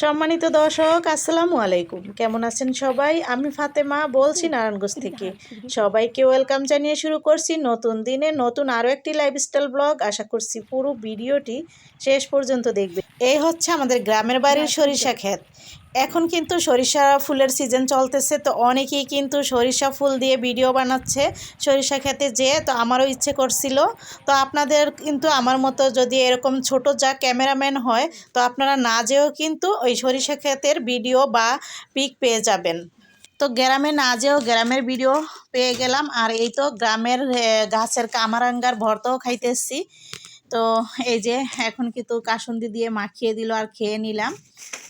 সম্মানিত দর্শক আসসালামু আলাইকুম। কেমন আছেন সবাই? আমি ফাতেমা বলছি নারায়ণগঞ্জ থেকে। সবাইকে ওয়েলকাম জানিয়ে শুরু করছি নতুন দিনে নতুন আরও একটি লাইফস্টাইল ব্লগ আশা করছি পুরো ভিডিওটি শেষ পর্যন্ত দেখবে এই হচ্ছে আমাদের গ্রামের বাড়ির সরিষা ক্ষেত। এখন কিন্তু সরিষা ফুলের সিজন চলতেছে, তো অনেকেই কিন্তু সরিষা ফুল দিয়ে ভিডিও বানাচ্ছে, সরিষা খেতে যেয়ে, তো আমারও ইচ্ছে করছিল। তো আপনাদের কিন্তু আমার মতো যদি এরকম ছোট যা ক্যামেরাম্যান হয়, তো আপনারা না যেয়েও কিন্তু ওই সরিষা ক্ষেতের ভিডিও বা পিক পেয়ে যাবেন। তো গ্রামে না যেও গ্রামের ভিডিও পেয়ে গেলাম, আর এই তো গ্রামের গাছের কামারাঙ্গার ভর্তাও খাইতেছি। তো এই যে, এখন কিন্তু কাসুন্দি দিয়ে মাখিয়ে দিল আর খেয়ে নিলাম।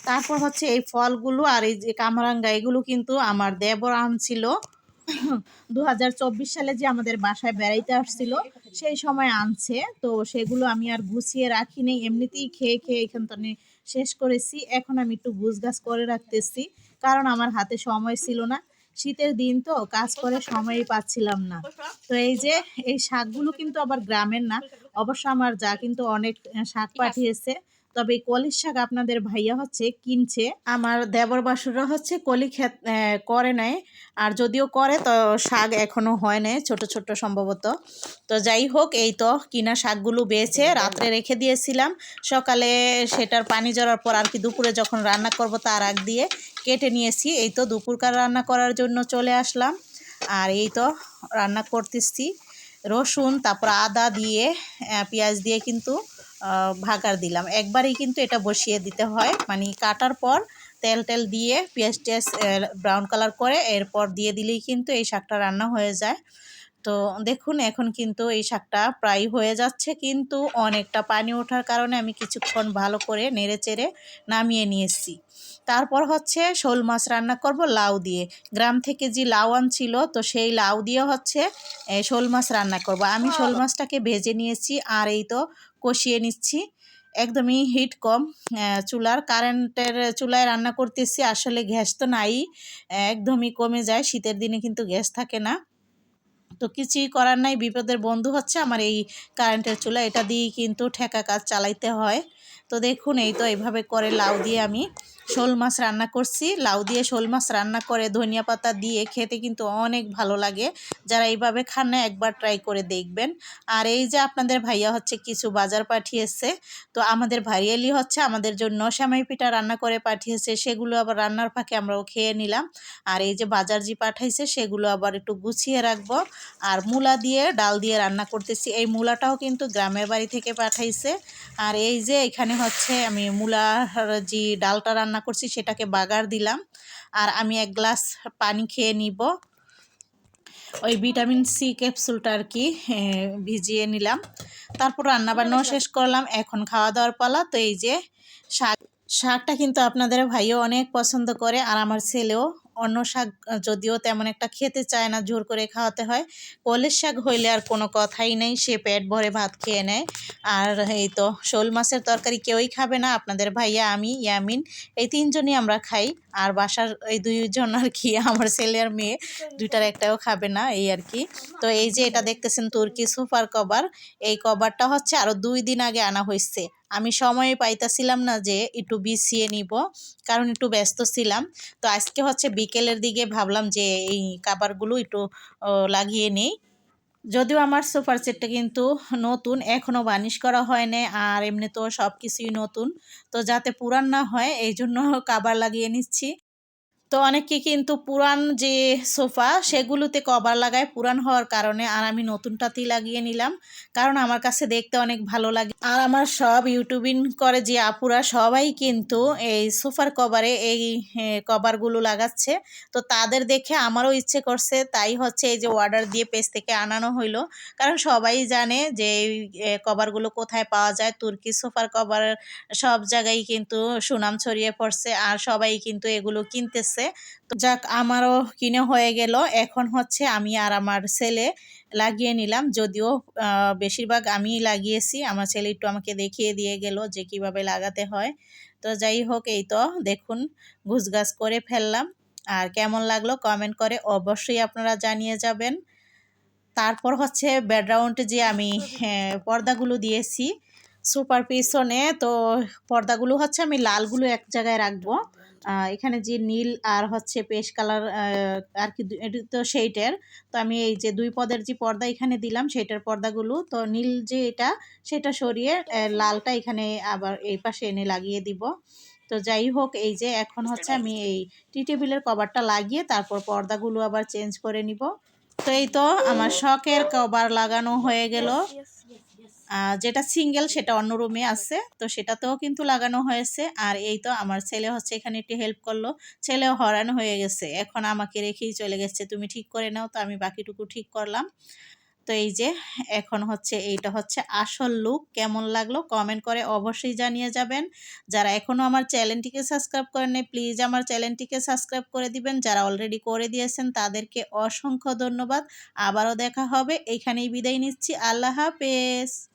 তারপর হচ্ছে এই ফলগুলো আর এই যে কামরাঙ্গা, এগুলো কিন্তু আমার দেবর আনছিল। দু সালে যে আমাদের বাসায় বেড়াইতে আসছিল, সেই সময় আনছে। তো সেগুলো আমি আর গুছিয়ে রাখি নেই, এমনিতেই খেয়ে খেয়ে এখান থেকে শেষ করেছি। এখন আমি একটু গুছ গাছ করে রাখতেছি, কারণ আমার হাতে সময় ছিল না। শীতের দিন তো, কাজ করে সময়ই পাচ্ছিলাম না। তো এই যে, এই শাকগুলো কিন্তু আবার গ্রামের না। অবশ্য আমার যা কিন্তু অনেক শাক পাঠিয়েছে। তবে কলির শাক আপনাদের ভাইয়া হচ্ছে কিনছে। আমার দেবর বাসুরা হচ্ছে কলি খেত করে নেয় আর যদিও করে তো শাক এখনও হয় নাই ছোট ছোট সম্ভবত। তো যাই হোক এই তো কিনা শাকগুলো বেছে রাত্রে রেখে দিয়েছিলাম। সকালে সেটার পানি জড়ার পর আর কি দুপুরে যখন রান্না করব তার আগ দিয়ে কেটে নিয়েছি। এই তো দুপুরকার রান্না করার জন্য চলে আসলাম। আর এই তো রান্না করতেছি। রসুন তারপর আদা দিয়ে পেঁয়াজ দিয়ে কিন্তু ভাগার দিলাম। একবারেই কিন্তু এটা বসিয়ে দিতে হয়। মানে কাটার পর তেল টেল দিয়ে পেঁয়াজ টেস ব্রাউন কালার করে এরপর দিয়ে দিলেই কিন্তু এই শাকটা রান্না হয়ে যায়। তো দেখুন এখন কিন্তু এই শাকটা প্রায় হয়ে যাচ্ছে। কিন্তু অনেকটা পানি ওঠার কারণে আমি কিছুক্ষণ ভালো করে নেড়ে চেড়ে নামিয়ে নিয়েছি। তারপর হচ্ছে শোল মাছ রান্না করব লাউ দিয়ে। গ্রাম থেকে যে লাউ আনছিল তো সেই লাউ দিয়ে হচ্ছে শোল মাছ রান্না করব। আমি শোল মাছটাকে ভেজে নিয়েছি আর এই তো কষিয়ে নিচ্ছি। একদমই হিট কম চুলার কারেন্টের চুলায় রান্না করতেছি। আসলে গ্যাস তো নাই একদমই কমে যায়। শীতের দিনে কিন্তু গ্যাস থাকে না। তো কিছুই করার নাই, বিপদের বন্ধু হচ্ছে আমার এই কারেন্টের চুলা, এটা দিয়েই কিন্তু ঠেকা কাজ চালাইতে হয়। তো দেখুন, এই তো এইভাবে করে লাউ দিয়ে আমি শোল মাছ রান্না করছি, লাউ দিয়ে শোল মাছ রান্না করে ধনিয়া পাতা দিয়ে খেতে কিন্তু অনেক ভালো লাগে। যারা এইভাবে খান না, একবার ট্রাই করে দেখবেন। আর এই যে আপনাদের ভাইয়া হচ্ছে কিছু বাজার পাঠিয়েছে, তো আমাদের ভাইয়ালি হচ্ছে আমাদের জন্য শ্যামাই পিঠা রান্না করে পাঠিয়েছে, সেগুলো আবার রান্নার ফাঁকে আমরাও খেয়ে নিলাম। আর এই যে বাজার জি পাঠাইছে, সেগুলো আবার একটু গুছিয়ে রাখব। আর মূলা দিয়ে ডাল দিয়ে রান্না করতেছি, এই মূলাটাও কিন্তু গ্রামের বাড়ি থেকে পাঠাইছে। আর এই যে এখানে হচ্ছে আমি মূলার যে ডালটা রান্না করছি সেটাকে বাগার দিলাম। আর আমি এক গ্লাস পানি খেয়ে নিব। ওই ভিটামিন সি ক্যাপসুলটা আর কি ভিজিয়ে নিলাম। তারপর রান্না বান্নাও শেষ করলাম। এখন খাওয়া দাওয়ার পালা। তো এই যে শাক শাকটা কিন্তু আপনাদের ভাইও অনেক পছন্দ করে। আর আমার ছেলেও অন্য শাক যদিও তেমন একটা খেতে চায় না, জোর করে খাওয়াতে হয়। কলের শাক হইলে আর কোনো কথাই নেই, সে পেট ভরে ভাত খেয়ে নেয়। আর এই তো শোল মাছের তরকারি কেউই খাবে না, আপনাদের ভাইয়া, আমি, ইয়ামিন, এই তিনজনই আমরা খাই। আর বাসার এই দুইজন আর কি, আমার ছেলে আর মেয়ে, দুইটার একটাও খাবে না, এই আর কি। তো এই যে এটা দেখতেছেন তুর্কি সুপার কভার, এই কভারটা হচ্ছে আরও দুই দিন আগে আনা হয়েছে আমি সময় পাইতাছিলাম না যে একটু বিছিয়ে নিব, কারণ একটু ব্যস্ত ছিলাম। তো আজকে হচ্ছে বিকেলের দিকে ভাবলাম যে এই কাবারগুলো একটু লাগিয়ে নেই। যদিও আমার সোফার সেটটা কিন্তু নতুন এখনও বানিশ করা হয় না আর এমনি তো সব কিছুই নতুন। তো যাতে পুরান না হয় এই জন্য কাবার লাগিয়ে নিচ্ছি। তো অনেকে কিন্তু পুরান যে সোফা, সেগুলোতে কভার লাগায় পুরান হওয়ার কারণে, আর আমি নতুনটাতেই লাগিয়ে নিলাম। কারণ আমার কাছে দেখতে অনেক ভালো লাগে। আর আমার সব ইউটিউবিং করে যে আপুরা, সবাই কিন্তু এই সোফার কভারে এই কভারগুলো লাগাচ্ছে। তো তাদের দেখে আমারও ইচ্ছে করছে, তাই হচ্ছে এই যে অর্ডার দিয়ে পেজ থেকে আনানো হইল। কারণ সবাই জানে যে এই কভারগুলো কোথায় পাওয়া যায়। তুর্কি সোফার কভার সব জায়গায় কিন্তু সুনাম ছড়িয়ে পড়ছে, আর সবাই কিন্তু এগুলো কিনতেছে। তো যাক আমারও কিনে হয়ে গেল। এখন হচ্ছে আমি আর আমার ছেলে লাগিয়ে নিলাম। যদিও বেশিরভাগ আমিই লাগিয়েছি। আমার ছেলে একটু আমাকে দেখিয়ে দিয়ে গেল যে কীভাবে লাগাতে হয়। তো যাই হোক এই তো দেখুন গুছগাছ করে ফেললাম। আর কেমন লাগল কমেন্ট করে অবশ্যই আপনারা জানিয়ে যাবেন। তারপর হচ্ছে ব্যাকগ্রাউন্ডে যে আমি হ্যাঁ, পর্দাগুলো দিয়েছি। সুপার পিছনে তো পর্দাগুলো হচ্ছে আমি লালগুলো এক জায়গায় রাখব। এখানে যে নীল আর হচ্ছে পেশ কালার আর কি এটা তো সেইটার। তো আমি এই যে দুই পদের যে পর্দা এখানে দিলাম, সেইটার পর্দাগুলো, তো নীল যে এটা, সেটা সরিয়ে লালটা এখানে আবার এই পাশে এনে লাগিয়ে দিব। তো যাই হোক, এই যে এখন হচ্ছে আমি এই টি টেবিলের কভারটা লাগিয়ে তারপর পর্দাগুলো আবার চেঞ্জ করে নিব। তো এই তো আমার শখের কভার লাগানো হয়ে গেল। যেটা সিঙ্গেল সেটা অন্য রুমে আছে, তো সেটাতেও কিন্তু লাগানো হয়েছে। আর এই তো আমার ছেলে হচ্ছে এখানে একটু হেল্প করল। ছেলেও হরান হয়ে গেছে। এখন আমাকে রেখেই চলে গেছে। তুমি ঠিক করে নাও, তো আমি বাকিটুকু ঠিক করলাম। তো এই যে, এখন হচ্ছে এইটা হচ্ছে আসল লুক কেমন লাগল কমেন্ট করে অবশ্যই জানিয়ে যাবেন। যারা এখনও আমার চ্যানেলটিকে সাবস্ক্রাইব করেন প্লিজ আমার চ্যানেলটিকে সাবস্ক্রাইব করে দিবেন। যারা অলরেডি করে দিয়েছেন, তাদেরকে অসংখ্য ধন্যবাদ। আবারও দেখা হবে। এইখানেই বিদায় নিচ্ছি। আল্লাহ হাফেজ।